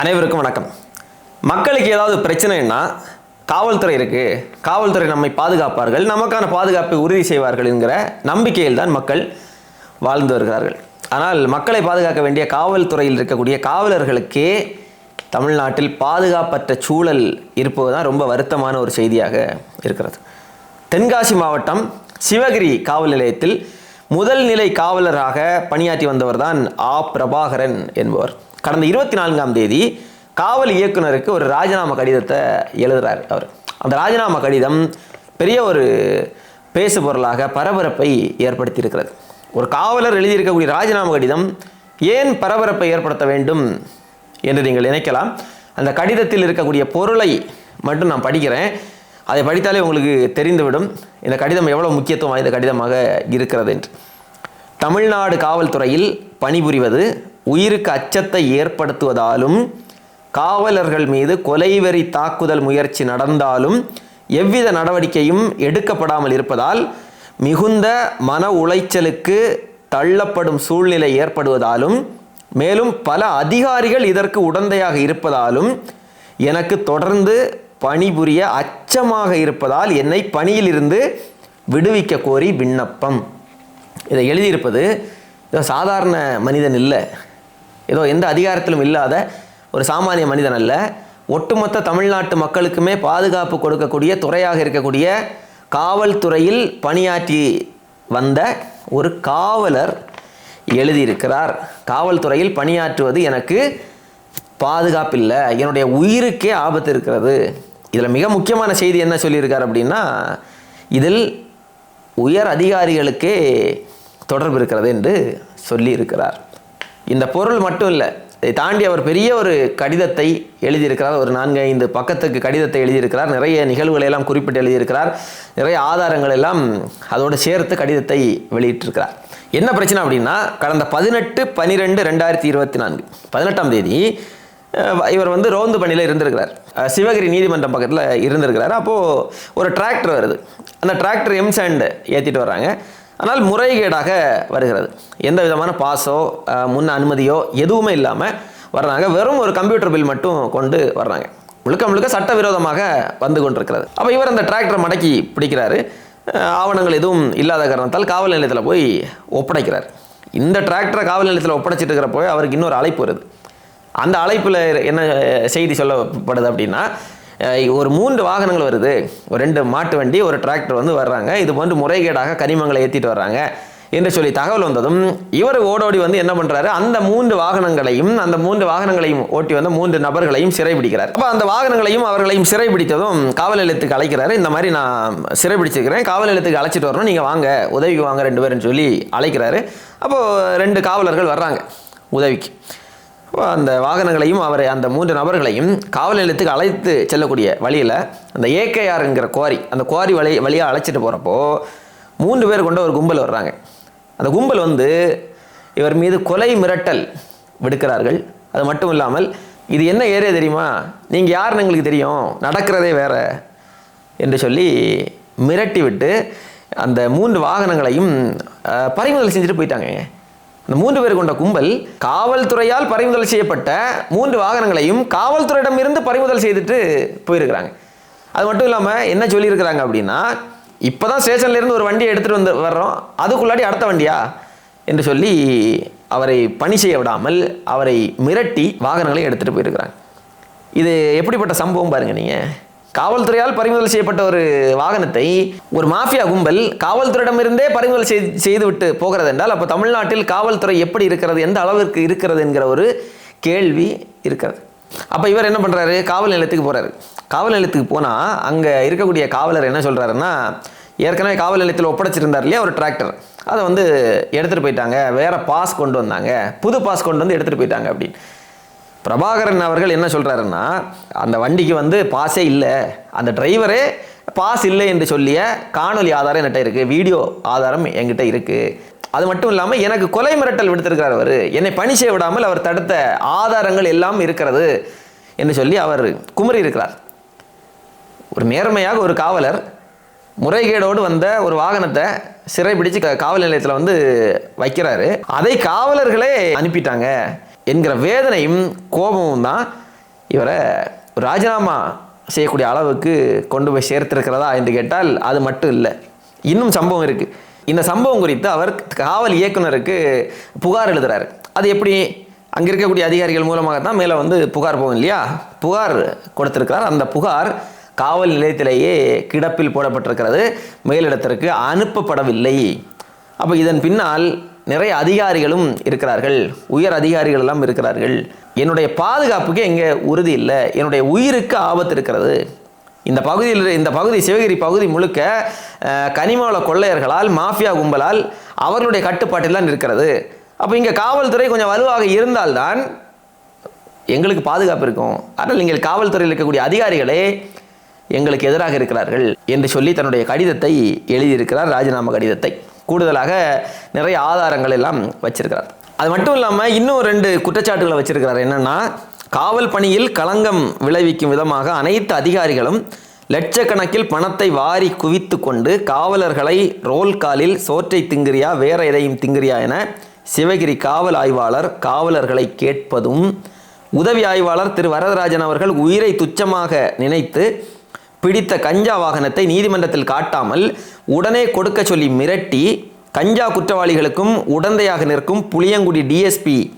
அனைவருக்கும் வணக்கம். மக்களுக்கு ஏதாவது பிரச்சனைன்னா காவல்துறை இருக்கு. காவல்துறை நம்மை பாதுகாப்பார்கள். நமக்கான பாதுகாப்பை உறுதி செய்வார்கள் என்கிற நம்பிக்கையில் தான் மக்கள் வாழ்ந்து வருகிறார்கள். ஆனால் மக்களை பாதுகாக்க வேண்டிய காவல்துறையில் இருக்கக்கூடிய காவலர்களுக்கே தமிழ்நாட்டில் பாதுகாப்பற்ற சூழல் இருப்பது தான் ரொம்ப வருத்தமான ஒரு செய்தியாக இருக்கிறது. தென்காசி மாவட்டம் சிவகிரி காவல் நிலையத்தில் முதல் நிலை காவலராக பணியாற்றி வந்தவர் தான் ஆ. பிரபாகரன் என்பவர். கடந்த இருபத்தி நான்காம் தேதி காவல் இயக்குனருக்கு ஒரு ராஜினாமா கடிதத்தை எழுதுறாரு அவர். அந்த ராஜினாமா கடிதம் பெரிய ஒரு பேசு பொருளாக பரபரப்பை ஏற்படுத்தியிருக்கிறது. ஒரு காவலர் எழுதியிருக்கக்கூடிய ராஜினாமா கடிதம் ஏன் பரபரப்பை ஏற்படுத்த வேண்டும் என்று நீங்கள் நினைக்கலாம். அந்த கடிதத்தில் இருக்கக்கூடிய பொருளை மட்டும் நான் படிக்கிறேன். அதை படித்தாலே உங்களுக்கு தெரிந்துவிடும். இந்த கடிதம் எவ்வளோ முக்கியத்துவம் வாய்ந்த கடிதமாக இருக்கிறது என்று. தமிழ்நாடு காவல்துறையில் பணிபுரிவது உயிருக்கு அச்சத்தை ஏற்படுத்துவதாலும் காவலர்கள் மீது கொலைவெறி தாக்குதல் முயற்சி நடந்தாலும் எவ்வித நடவடிக்கையும் எடுக்கப்படாமல் இருப்பதால் மிகுந்த மன உளைச்சலுக்கு தள்ளப்படும் சூழ்நிலை ஏற்படுவதாலும் மேலும் பல அதிகாரிகள் இதற்கு உடந்தையாக இருப்பதாலும் எனக்கு தொடர்ந்து பணிபுரிய அச்சமாக இருப்பதால் என்னை பணியிலிருந்து விடுவிக்க கோரி விண்ணப்பம். இதை எழுதியிருப்பது ஏதோ சாதாரண மனிதன் இல்லை. ஏதோ எந்த அதிகாரத்திலும் இல்லாத ஒரு சாமானிய மனிதன் அல்ல. ஒட்டுமொத்த தமிழ்நாட்டு மக்களுக்குமே பாதுகாப்பு கொடுக்கக்கூடிய துறையாக இருக்கக்கூடிய காவல்துறையில் பணியாற்றி வந்த ஒரு காவலர் எழுதியிருக்கிறார். காவல்துறையில் பணியாற்றுவது எனக்கு பாதுகாப்பில்லை. என்னுடைய உயிருக்கே ஆபத்து இருக்கிறது. இதில் மிக முக்கியமான செய்தி என்ன சொல்லியிருக்கார் அப்படின்னா இதில் உயர் அதிகாரிகளுக்கே தொடர்பு இருக்கிறது என்று சொல்லியிருக்கிறார். இந்த பொருள் மட்டும் இல்லை இதை தாண்டி அவர் பெரிய ஒரு கடிதத்தை எழுதியிருக்கிறார். ஒரு நான்கு ஐந்து பக்கத்துக்கு கடிதத்தை எழுதியிருக்கிறார். நிறைய நிகழ்வுகளை எல்லாம் குறிப்பிட்டு எழுதியிருக்கிறார். நிறைய ஆதாரங்கள் எல்லாம் அதோடு சேர்த்து கடிதத்தை வெளியிட்டிருக்கிறார். என்ன பிரச்சனை அப்படின்னா கடந்த பதினெட்டு பன்னிரெண்டு ரெண்டாயிரத்தி இருபத்தி நான்கு பதினெட்டாம் தேதி இவர் வந்து ரோந்து பணியில் இருந்திருக்கிறார். சிவகிரி நீதிமன்றம் பக்கத்தில் இருந்திருக்கிறார். அப்போது ஒரு டிராக்டர் வருது. அந்த டிராக்டர் எம் ஏற்றிட்டு வர்றாங்க. ஆனால் முறைகேடாக வருகிறது. எந்த விதமான பாஸோ முன் அனுமதியோ எதுவுமே இல்லாமல் வர்றாங்க. வெறும் ஒரு கம்ப்யூட்டர் பில் மட்டும் கொண்டு வர்றாங்க. முழுக்க முழுக்க சட்டவிரோதமாக வந்து கொண்டிருக்கிறது. அப்போ இவர் அந்த டிராக்டரை மடக்கி பிடிக்கிறாரு. ஆவணங்கள் எதுவும் இல்லாத காரணத்தால் காவல் நிலையத்தில் போய் ஒப்படைக்கிறார். இந்த டிராக்டரை காவல் நிலையத்தில் ஒப்படைச்சிட்டு இருக்கிறப்போ அவருக்கு இன்னொரு அழைப்பு வருது. அந்த அழைப்பில் என்ன செய்தி சொல்லப்படுது அப்படின்னா ஒரு மூன்று வாகனங்கள் வருது. ஒரு ரெண்டு மாட்டு வண்டி ஒரு டிராக்டர் வந்து வர்றாங்க. இது போன்று முறைகேடாக கனிமங்களை ஏற்றிட்டு வர்றாங்க என்று சொல்லி தகவல் வந்ததும் இவர் ஓடோடி வந்து என்ன பண்றாரு? அந்த மூன்று வாகனங்களையும் அந்த மூன்று வாகனங்களையும் ஓட்டி வந்த மூன்று நபர்களையும் சிறைபிடிக்கிறார். அப்போ அந்த வாகனங்களையும் அவர்களையும் சிறைபிடித்ததும் காவல் நிலையத்துக்கு அழைக்கிறாரு. இந்த மாதிரி நான் சிறைபிடிச்சிருக்கிறேன். காவல் நிலையத்துக்கு அழைச்சிட்டு வரணும். நீங்கள் வாங்க உதவிக்கு வாங்க ரெண்டு பேரும் சொல்லி அழைக்கிறாரு. அப்போது ரெண்டு காவலர்கள் வர்றாங்க உதவிக்கு. அந்த வாகனங்களையும் அவரை அந்த மூன்று நபர்களையும் காவல் நிலையத்துக்கு அழைத்து செல்லக்கூடிய வழியில் அந்த ஏகேஆருங்கிற குவாரி அந்த குவாரி வழி வழியாக அழைச்சிட்டு போகிறப்போ மூன்று பேர் கொண்ட ஒரு கும்பல் வர்றாங்க. அந்த கும்பல் வந்து இவர் மீது கொலை மிரட்டல் விடுக்கிறார்கள். அது மட்டும் இல்லாமல் இது என்ன ஏரியா தெரியுமா? நீங்கள் யாருன்னு எங்களுக்கு தெரியும். நடக்கிறதே வேற என்று சொல்லி மிரட்டி விட்டு அந்த மூன்று வாகனங்களையும் பறிமுதல் செஞ்சுட்டு போயிட்டாங்க. அந்த மூன்று பேர் கொண்ட கும்பல் காவல்துறையால் பறிமுதல் செய்யப்பட்ட மூன்று வாகனங்களையும் காவல்துறையிடமிருந்து பறிமுதல் செய்துட்டு போயிருக்கிறாங்க. அது மட்டும் இல்லாமல் என்ன சொல்லியிருக்கிறாங்க அப்படின்னா இப்போ தான் ஸ்டேஷன்லேருந்து ஒரு வண்டியை எடுத்துகிட்டு வந்து வர்றோம். அதுக்குள்ளாடி அடுத்த வண்டியா? என்று சொல்லி அவரை பணி செய்ய விடாமல் அவரை மிரட்டி வாகனங்களை எடுத்துகிட்டு போயிருக்கிறாங்க. இது எப்படிப்பட்ட சம்பவம் பாருங்கள் நீங்கள் காவல்துறையால் பறிமுதல் செய்யப்பட்ட ஒரு வாகனத்தை ஒரு மாஃபியா கும்பல் காவல்துறையிடமிருந்தே பறிமுதல் செய்துவிட்டு போகிறது என்றால் அப்போ தமிழ்நாட்டில் காவல்துறை எப்படி இருக்கிறது எந்த அளவிற்கு இருக்கிறது என்கிற ஒரு கேள்வி இருக்கிறது. அப்போ இவர் என்ன பண்ணுறாரு காவல் நிலையத்துக்கு போகிறாரு காவல் நிலையத்துக்கு போனால் அங்கே இருக்கக்கூடிய காவலர் என்ன சொல்கிறாருன்னா ஏற்கனவே காவல் நிலையத்தில் ஒப்படைச்சிருந்தார் இல்லையா ஒரு டிராக்டர். அதை வந்து எடுத்துகிட்டு போயிட்டாங்க. வேறு பாஸ் கொண்டு வந்தாங்க. புது பாஸ் கொண்டு வந்து எடுத்துகிட்டு போயிட்டாங்க அப்படின்னு. பிரபாகரன் அவர்கள் என்ன சொல்கிறாருன்னா அந்த வண்டிக்கு வந்து பாஸே இல்லை. அந்த டிரைவரே பாஸ் இல்லை என்று சொல்லிய காணொலி ஆதாரம் என்கிட்ட இருக்குது வீடியோ ஆதாரம் என்கிட்ட இருக்குது அது மட்டும் இல்லாமல் எனக்கு கொலை மிரட்டல் விடுத்திருக்கிறார் அவர். என்னை பணி செய்ய விடாமல் அவர் தடுத்த ஆதாரங்கள் எல்லாம் இருக்கிறது என்று சொல்லி அவர் குமரி இருக்கிறார். ஒரு நேர்மையாக ஒரு காவலர் முறைகேடோடு வந்த ஒரு வாகனத்தை சிறைபிடிச்சு க- காவல் நிலையத்தில் வந்து வைக்கிறாரு. அதை காவலர்களே அனுப்பிட்டாங்க. என்கிற வேதனையும் கோபமும் தான் இவரை ராஜினாமா செய்யக்கூடிய அளவுக்கு கொண்டு போய் சேர்த்திருக்கிறதா என்று கேட்டால் அது மட்டும் இல்லை. இன்னும் சம்பவம் இருக்குது இந்த சம்பவம் குறித்து அவர் காவல் இயக்குனருக்கு புகார் எழுதுகிறார் அது எப்படி? அங்கே இருக்கக்கூடிய அதிகாரிகள் மூலமாக தான் மேலே வந்து புகார் போகும் இல்லையா? புகார் கொடுத்திருக்கிறார். அந்த புகார் காவல் நிலையத்திலேயே கிடப்பில் போடப்பட்டிருக்கிறது. மேலிடத்திற்கு அனுப்பப்படவில்லை. அப்போ இதன் பின்னால் நிறைய அதிகாரிகளும் இருக்கிறார்கள். உயர் அதிகாரிகள் எல்லாம் இருக்கிறார்கள். என்னுடைய பாதுகாப்புக்கு எங்கே உறுதி இல்லை. என்னுடைய உயிருக்கு ஆபத்து இருக்கிறது. இந்த பகுதியில் இந்த பகுதி சிவகிரி பகுதி முழுக்க கனிமாவள கொள்ளையர்களால் மாஃபியா கும்பலால் அவர்களுடைய கட்டுப்பாட்டில் தான் இருக்கிறது. அப்போ இங்கே காவல்துறை கொஞ்சம் வலுவாக இருந்தால்தான் எங்களுக்கு பாதுகாப்பு இருக்கும். ஆனால் நீங்கள் காவல்துறையில் இருக்கக்கூடிய அதிகாரிகளே எங்களுக்கு எதிராக இருக்கிறார்கள் என்று சொல்லி தன்னுடைய கடிதத்தை எழுதியிருக்கிறார் ராஜினாமா கடிதத்தை. கூடுதலாக நிறைய ஆதாரங்கள் எல்லாம் வச்சிருக்கிறார். அது மட்டும் இல்லாமல் இன்னும் ரெண்டு குற்றச்சாட்டுகளை வச்சிருக்கிறார். என்னன்னா காவல் பணியில் களங்கம் விளைவிக்கும் விதமாக அனைத்து அதிகாரிகளும் லட்சக்கணக்கில் பணத்தை வாரி குவித்து கொண்டு காவலர்களை ரோல் காலில் சோற்றை திங்கிறியா வேற எதையும் திங்கிறியா என சிவகிரி காவல் ஆய்வாளர் காவலர்களை கேட்பதும் உதவி ஆய்வாளர் திரு. வரதராஜன் அவர்கள் உயிரை துச்சமாக நினைத்து பிடித்த கஞ்சா வாகனத்தை நீதிமன்றத்தில் காட்டாமல் உடனே கொடுக்க சொல்லி மிரட்டி கஞ்சா குற்றவாளிகளுக்கும் உடந்தையாக நிற்கும் புளியங்குடி டிஎஸ்பி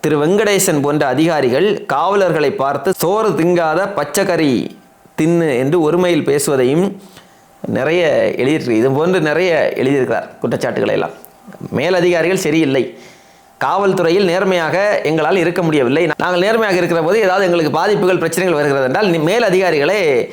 திரு வெங்கடேசன் போன்ற அதிகாரிகள் காவலர்களை பார்த்து சோறு திங்காத பச்சைக்கறி தின்னு என்று ஒருமையில் பேசுவதையும் நிறைய எழுதியிருக்கு. இது போன்று நிறைய எழுதியிருக்கிறார் குற்றச்சாட்டுகளை எல்லாம். மேலதிகாரிகள் சரியில்லை. காவல்துறையில் நேர்மையாக எங்களால் இருக்க முடியவில்லை. நாங்கள் நேர்மையாக இருக்கிற போது ஏதாவது எங்களுக்கு பாதிப்புகள் பிரச்சனைகள் வருகிறது என்றால் நி- மேல் அதிகாரிகளே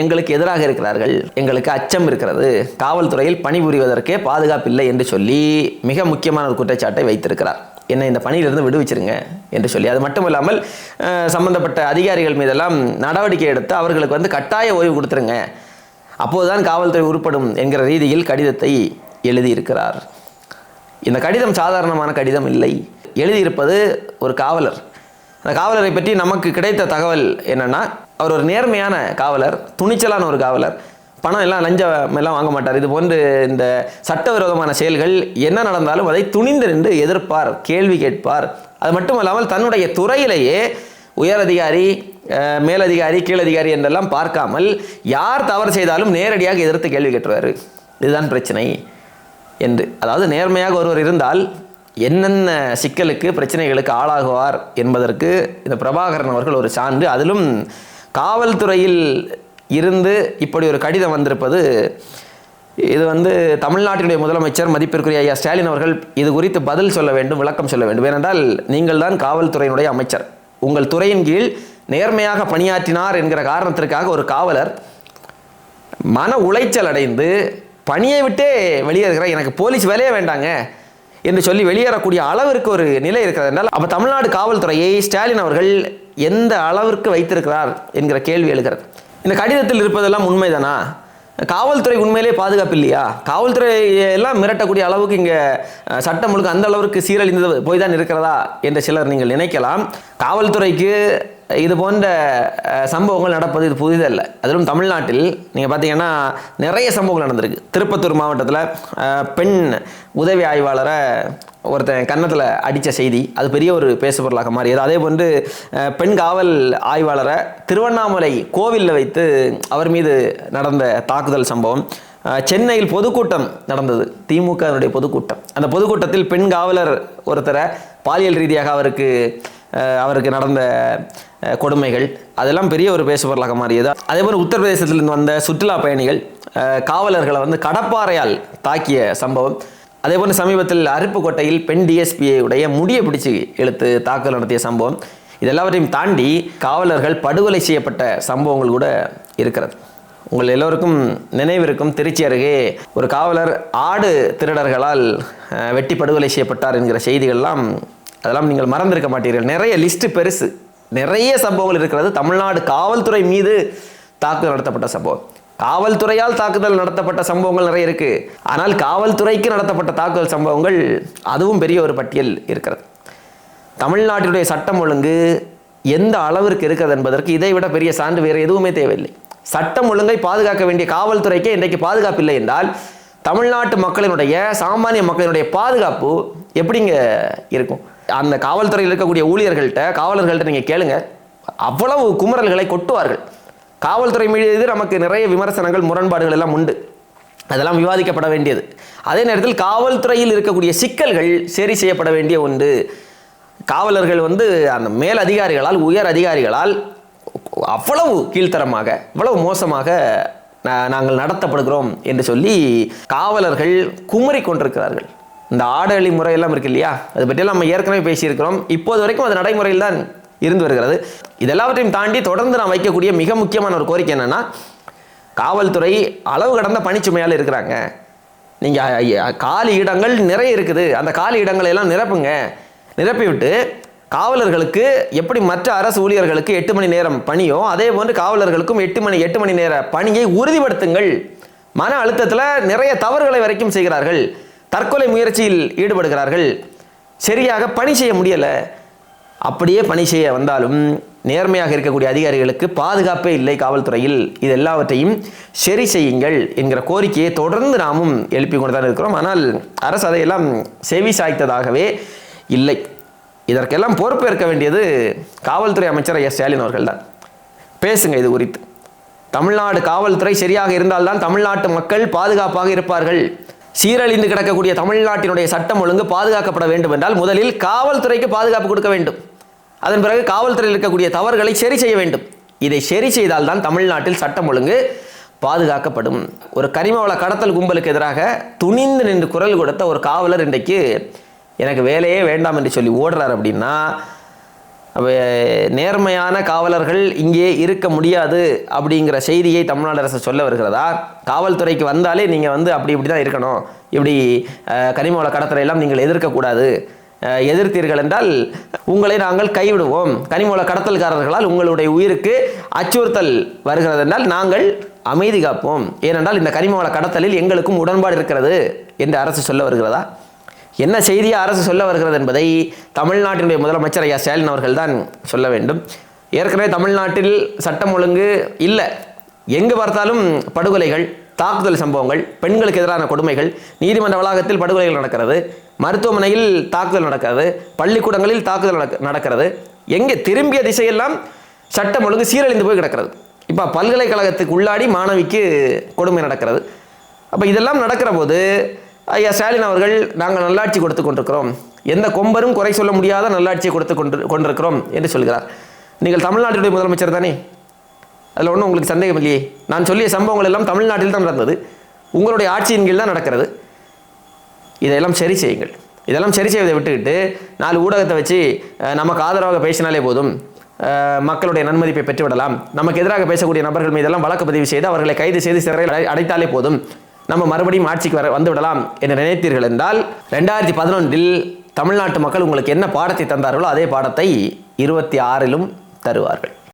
எங்களுக்கு எதிராக இருக்கிறார்கள். எங்களுக்கு அச்சம் இருக்கிறது. காவல்துறையில் பணிபுரிவதற்கே பாதுகாப்பு இல்லை என்று சொல்லி மிக முக்கியமான ஒரு குற்றச்சாட்டை வைத்திருக்கிறார். என்னை இந்த பணியிலிருந்து விடுவிச்சிருங்க என்று சொல்லி. அது மட்டும் இல்லாமல் சம்பந்தப்பட்ட அதிகாரிகள் மீதெல்லாம் நடவடிக்கை எடுத்து அவர்களுக்கு வந்து கட்டாய ஓய்வு கொடுத்துருங்க. அப்போதுதான் காவல்துறை உருப்படும் என்கிற ரீதியில் கடிதத்தை எழுதியிருக்கிறார். இந்த கடிதம் சாதாரணமான கடிதம் இல்லை. எழுதியிருப்பது ஒரு காவலர். அந்த காவலரை பற்றி நமக்கு கிடைத்த தகவல் என்னன்னா அவர் ஒரு நேர்மையான காவலர் துணிச்சலான ஒரு காவலர். பணம் எல்லாம் லஞ்சம் எல்லாம் வாங்க மாட்டார். இது போன்று இந்த சட்டவிரோதமான செயல்கள் என்ன நடந்தாலும் அதை துணிந்து நின்று எதிர்ப்பார் கேள்வி கேட்பார். அது மட்டும் இல்லாமல் தன்னுடைய துறையிலேயே உயர் அதிகாரி மேலதிகாரி கீழதிகாரி என்றெல்லாம் பார்க்காமல் யார் தவறு செய்தாலும் நேரடியாக எதிர்த்து கேள்வி கேட்டுருவார் இதுதான் பிரச்சனை என்று. அதாவது நேர்மையாக ஒருவர் இருந்தால் என்னென்ன சிக்கலுக்கு பிரச்சனைகளுக்கு ஆளாகுவார் என்பதற்கு இந்த பிரபாகரன் அவர்கள் ஒரு சான்று. அதிலும் காவல்துறையில் இருந்து இப்படி ஒரு கடிதம் வந்திருப்பது இது வந்து தமிழ்நாட்டினுடைய முதலமைச்சர் மதிப்பிற்குரிய ஐயா ஸ்டாலின் அவர்கள் இது குறித்து பதில் சொல்ல வேண்டும் விளக்கம் சொல்ல வேண்டும். ஏனென்றால் நீங்கள் தான் காவல்துறையினுடைய அமைச்சர். உங்கள் துறையின் கீழ் நேர்மையாக பணியாற்றினார் என்கிற காரணத்திற்காக ஒரு காவலர் மன உளைச்சல் அடைந்து பணியை விட்டே வெளியேறுகிற எனக்கு போலீஸ் வேலையே வேண்டாங்க. என்று சொல்லி வெளியேறக்கூடிய அளவிற்கு ஒரு நிலை இருக்கிறது என்றால் அப்போ தமிழ்நாடு காவல்துறையை ஸ்டாலின் அவர்கள் எந்த அளவிற்கு வைத்திருக்கிறார் என்கிற கேள்வி எழுகிறது. இந்த கடிதத்தில் இருப்பதெல்லாம் உண்மைதானா? காவல்துறை உண்மையிலே பாதுகாப்பு இல்லையா? காவல்துறை எல்லாம் மிரட்டக்கூடிய அளவுக்கு இங்கே சட்டம் முழுக்க அந்த அளவுக்கு சீரழிந்து போய் தான் இருக்கிறதா என்று சிலர் நீங்கள் நினைக்கலாம். காவல்துறைக்கு இது போன்ற சம்பவங்கள் நடப்பது இது புதிதல்ல அதிலும் தமிழ்நாட்டில் நீங்கள் பார்த்தீங்கன்னா நிறைய சம்பவங்கள் நடந்திருக்கு. திருப்பத்தூர் மாவட்டத்தில் பெண் உதவி ஆய்வாளரை ஒருத்தன் கன்னத்தில் அடித்த செய்தி அது பெரிய ஒரு பேசுபொருளாக மாறியது. அதே போன்று பெண் காவல் ஆய்வாளரை திருவண்ணாமலை கோவிலில் வைத்து அவர் மீது நடந்த தாக்குதல் சம்பவம் சென்னையில் பொதுக்கூட்டம் நடந்தது. திமுகவினுடைய பொதுக்கூட்டம். அந்த பொதுக்கூட்டத்தில் பெண் காவலர் ஒருத்தரை பாலியல் ரீதியாக அவருக்கு அவருக்கு நடந்த கொடுமைகள் அதெல்லாம் பெரிய ஒரு பேசுபொருளாக மாறியது. அதே போல் உத்தரப்பிரதேசத்திலிருந்து வந்த சுற்றுலா பயணிகள் காவலர்களை வந்து கடப்பாறையால் தாக்கிய சம்பவம். அதே போன்று சமீபத்தில் அருப்புக்கோட்டையில் பெண் டிஎஸ்பியை உடைய முடியை பிடிச்சு இழுத்து தாக்குதல் நடத்திய சம்பவம். இதெல்லாவற்றையும் தாண்டி காவலர்கள் படுகொலை செய்யப்பட்ட சம்பவங்கள் கூட இருக்கிறது. உங்கள் எல்லோருக்கும் நினைவிருக்கும் திருச்சி அருகே ஒரு காவலர் ஆடு திருடர்களால் வெட்டி படுகொலை செய்யப்பட்டார் என்கிற செய்திகள்லாம் அதெல்லாம் நீங்கள் மறந்திருக்க மாட்டீர்கள். நிறைய லிஸ்ட்டு பெருசு. நிறைய சம்பவங்கள் இருக்கிறது. தமிழ்நாடு காவல்துறை மீது தாக்குதல் நடத்தப்பட்ட சம்பவம். காவல்துறையால் தாக்குதல் நடத்தப்பட்ட சம்பவங்கள் நிறைய இருக்கு. ஆனால் காவல்துறைக்கு நடத்தப்பட்ட தாக்குதல் சம்பவங்கள் அதுவும் பெரிய ஒரு பட்டியல் இருக்கிறது. தமிழ்நாட்டினுடைய சட்டம் ஒழுங்கு எந்த அளவிற்கு இருக்கிறது என்பதற்கு இதை விட பெரிய சான்று வேறு எதுவுமே தேவையில்லை. சட்டம் ஒழுங்கை பாதுகாக்க வேண்டிய காவல்துறைக்கே இன்றைக்கு பாதுகாப்பு இல்லை என்றால் தமிழ்நாட்டு மக்களினுடைய சாமானிய மக்களினுடைய பாதுகாப்பு எப்படிங்க இருக்கும்? அந்த காவல்துறையில் இருக்கக்கூடிய ஊழியர்கள்ட்ட காவலர்கள்ட்ட நீங்கள் கேளுங்க. அவ்வளவு குமுறல்களை கொட்டுவார்கள். காவல்துறை மீது நமக்கு நிறைய விமர்சனங்கள் முரண்பாடுகள் எல்லாம் உண்டு. அதெல்லாம் விவாதிக்கப்பட வேண்டியது. அதே நேரத்தில் காவல்துறையில் இருக்கக்கூடிய சிக்கல்கள் சரி செய்யப்பட வேண்டிய ஒன்று காவலர்கள் வந்து அந்த மேல் அதிகாரிகளால் உயர் அதிகாரிகளால் அவ்வளவு கீழ்த்தரமாக இவ்வளவு மோசமாக நாங்கள் நடத்தப்படுகிறோம் என்று சொல்லி காவலர்கள் குமரி கொண்டிருக்கிறார்கள். இந்த ஆடலி முறையெல்லாம் இருக்கு இல்லையா? அதை பற்றியெல்லாம் நம்ம ஏற்கனவே பேசியிருக்கிறோம். இப்போது வரைக்கும் அது நடைமுறையில் தான் இருந்து வருகிறது. இதெல்லாவற்றையும் தாண்டி தொடர்ந்து நான் வைக்கக்கூடிய மிக முக்கியமான ஒரு கோரிக்கை என்னென்னா காவல்துறை அளவு கடந்த பணிச்சுமையால் இருக்கிறாங்க. நீங்கள் காலி இடங்கள் நிறைய இருக்குது. அந்த காலி இடங்களை எல்லாம் நிரப்புங்க. நிரப்பி விட்டு காவலர்களுக்கு எப்படி மற்ற அரசு ஊழியர்களுக்கு எட்டு மணி நேரம் பணியோ அதே போன்று காவலர்களுக்கும் எட்டு மணி எட்டு மணி நேர பணியை உறுதிப்படுத்துங்கள். மன அழுத்தத்தில் நிறைய தவறுகளை வரைக்கும் செய்கிறார்கள். தற்கொலை முயற்சியில் ஈடுபடுகிறார்கள். சரியாக பணி செய்ய முடியலை. அப்படியே பணி செய்ய வந்தாலும் நேர்மையாக இருக்கக்கூடிய அதிகாரிகளுக்கு பாதுகாப்பே இல்லை காவல்துறையில். இது எல்லாவற்றையும் சரி செய்யுங்கள் என்கிற கோரிக்கையை தொடர்ந்து நாமும் எழுப்பி கொண்டு தான் இருக்கிறோம். ஆனால் அரசு அதையெல்லாம் செவி சாய்த்ததாகவே இல்லை. இதற்கெல்லாம் பொறுப்பேற்க வேண்டியது காவல்துறை அமைச்சர் எஸ். ஸ்டாலின் அவர்கள் தான் பேசுங்க இது குறித்து. தமிழ்நாடு காவல்துறை சரியாக இருந்தால்தான் தமிழ்நாட்டு மக்கள் பாதுகாப்பாக இருப்பார்கள். சீரழிந்து கிடக்கக்கூடிய தமிழ்நாட்டினுடைய சட்டம் ஒழுங்கு பாதுகாக்கப்பட வேண்டும் என்றால் முதலில் காவல்துறைக்கு பாதுகாப்பு கொடுக்க வேண்டும். அதன் பிறகு காவல்துறையில் இருக்கக்கூடிய தவறுகளை சரி செய்ய வேண்டும். இதை சரி செய்தால்தான் தமிழ்நாட்டில் சட்டம் ஒழுங்கு பாதுகாக்கப்படும். ஒரு கரிமவள கடத்தல் கும்பலுக்கு எதிராக துணிந்து நின்று குரல் கொடுத்த ஒரு காவலர் இன்றைக்கு எனக்கு வேலையே வேண்டாம் என்று சொல்லி ஓடுறார் அப்படின்னா நேர்மையான காவலர்கள் இங்கே இருக்க முடியாது அப்படிங்கிற செய்தியை தமிழ்நாடு அரசு சொல்ல வருகிறதா? காவல்துறைக்கு வந்தாலே நீங்கள் வந்து அப்படி இப்படி தான் இருக்கணும். இப்படி அஹ், கனிம வள கடத்தலை எல்லாம் நீங்கள் எதிர்க்கக்கூடாது எதிர்த்தீர்கள் என்றால் உங்களை நாங்கள் கைவிடுவோம். கனிம கடத்தல்காரர்களால் உங்களுடைய உயிருக்கு அச்சுறுத்தல் வருகிறது என்றால் நாங்கள் அமைதி காப்போம். ஏனென்றால் இந்த கனிம கடத்தலில் எங்களுக்கும் உடன்பாடு இருக்கிறது என்று அரசு சொல்ல வருகிறதா? என்ன செய்தியை அரசு சொல்ல வருகிறது என்பதை தமிழ்நாட்டினுடைய முதலமைச்சர் ஐயா ஸ்டாலின் அவர்கள் தான் சொல்ல வேண்டும். ஏற்கனவே தமிழ்நாட்டில் சட்டம் ஒழுங்கு இல்லை. எங்கு பார்த்தாலும் படுகொலைகள் தாக்குதல் சம்பவங்கள் பெண்களுக்கு எதிரான கொடுமைகள் நீதிமன்ற வளாகத்தில் படுகொலைகள் நடக்கிறது மருத்துவமனையில் தாக்குதல் நடக்கிறது பள்ளிக்கூடங்களில் தாக்குதல் நடக்க- நடக்கிறது. எங்கே திரும்பிய திசையெல்லாம் சட்டம் ஒழுங்கு சீரழிந்து போய் கிடக்கிறது. இப்போ பல்கலைக்கழகத்துக்கு உள்ளாடி மாணவிக்கு கொடுமை நடக்கிறது. அப்போ இதெல்லாம் நடக்கிற போது ஐயா ஸ்டாலின் அவர்கள் நாங்கள் நல்லாட்சி கொடுத்து கொண்டிருக்கிறோம். எந்த கொம்பரும் குறை சொல்ல முடியாத நல்லாட்சியை கொடுத்து கொண்டு கொண்டிருக்கிறோம் என்று சொல்கிறார். நீங்கள் தமிழ்நாட்டினுடைய முதலமைச்சர் தானே? அதில் ஒன்றும் உங்களுக்கு சந்தேகம் இல்லையே? நான் சொல்லிய சம்பவங்கள் எல்லாம் தமிழ்நாட்டில் தான் நடந்தது. உங்களுடைய ஆட்சியின் கீழ் தான் நடக்கிறது. இதையெல்லாம் சரி செய்யுங்கள். இதெல்லாம் சரி செய்வதை விட்டுக்கிட்டு நாலு ஊடகத்தை வச்சு நமக்கு ஆதரவாக பேசினாலே போதும். மக்களுடைய நன்மதிப்பை பெற்றுவிடலாம். நமக்கு எதிராக பேசக்கூடிய நபர்கள் மீதெல்லாம் வழக்கு பதிவு செய்து அவர்களை கைது செய்து சிறையில் அடைத்தாலே போதும். நம்ம மறுபடியும் ஆட்சிக்கு வர வந்து விடலாம் என்று நினைத்தீர்கள் என்றால் ரெண்டாயிரத்தி பதினொன்றில் தமிழ்நாட்டு மக்கள் உங்களுக்கு என்ன பாடத்தை தந்தார்களோ அதே பாடத்தை இருபத்தி ஆறிலும் தருவார்கள்.